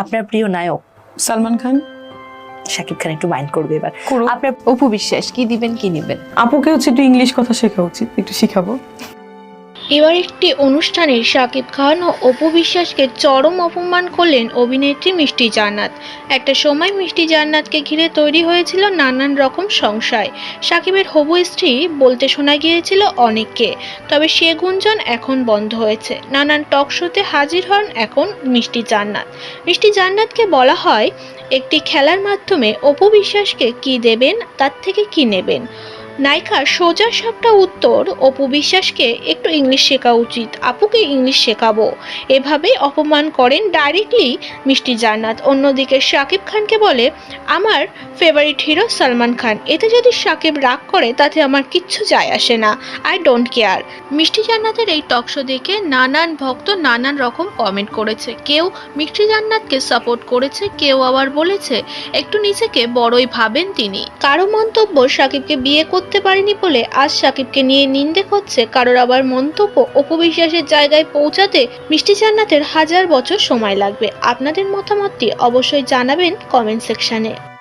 আপনার প্রিয় নায়ক? সালমান খান। শাকিব খান একটু মাইন্ড করবে এবার। আপনার অপু বিশ্বাস কি দিবেন কি নেবেন? আপুকে হচ্ছে একটু ইংলিশ কথা শেখা উচিত একটু শিখাবো। এবার একটি অনুষ্ঠানে শাকিব খান ও অপু বিশ্বাসকে চরম অপমান করলেন অভিনেত্রী মিষ্টি জান্নাত। একটা সময় মিষ্টি জান্নাতকে ঘিরে তৈরি হয়েছিল নানান রকম সংশয়। শাকিবের হবু স্ত্রী বলতে শোনা গিয়েছিল অনেককে, তবে সে গুঞ্জন এখন বন্ধ হয়েছে। নানান টক শোতে হাজির হন এখন মিষ্টি জান্নাত। মিষ্টি জান্নাতকে বলা হয়, একটি খেলার মাধ্যমে অপু বিশ্বাসকে কি দেবেন, তার থেকে কি নেবেন? নায়িকার সোজা সাপটা উত্তর, অপু বিশ্বাসকে একটু ইংলিশ শেখা উচিত, আপুকে ইংলিশ শেখাবো। এভাবে অপমান করেন ডাইরেক্টলি মিষ্টি জান্নাত। অন্যদিকে শাকিব খানকে বলে, আমার ফেভারিট হিরো সালমান খান। এতে যদি শাকিব রাগ করে, তাতে আমার কিচ্ছু যায় আসে না। আই ডোন্ট কেয়ার মিষ্টি জান্নাতের এই টকশো দেখে নানান ভক্ত নানান রকম কমেন্ট করেছে। কেউ মিষ্টি জান্নাতকে সাপোর্ট করেছে, কেউ আবার বলেছে, একটু নিজেকে বড়ই ভাবেন তিনি। কারও মন্তব্য সাকিবকে বিয়ে করতে পারেনি বলে আজ সাকিবকে নিয়ে নিন্দে করছে কারোর আবার মন্তব্য অপবিশ্বাসের জায়গায় পৌঁছাতে মিষ্টি জান্নাতের হাজার বছর সময় লাগবে। আপনাদের মতামতটি অবশ্যই জানাবেন কমেন্ট সেকশনে।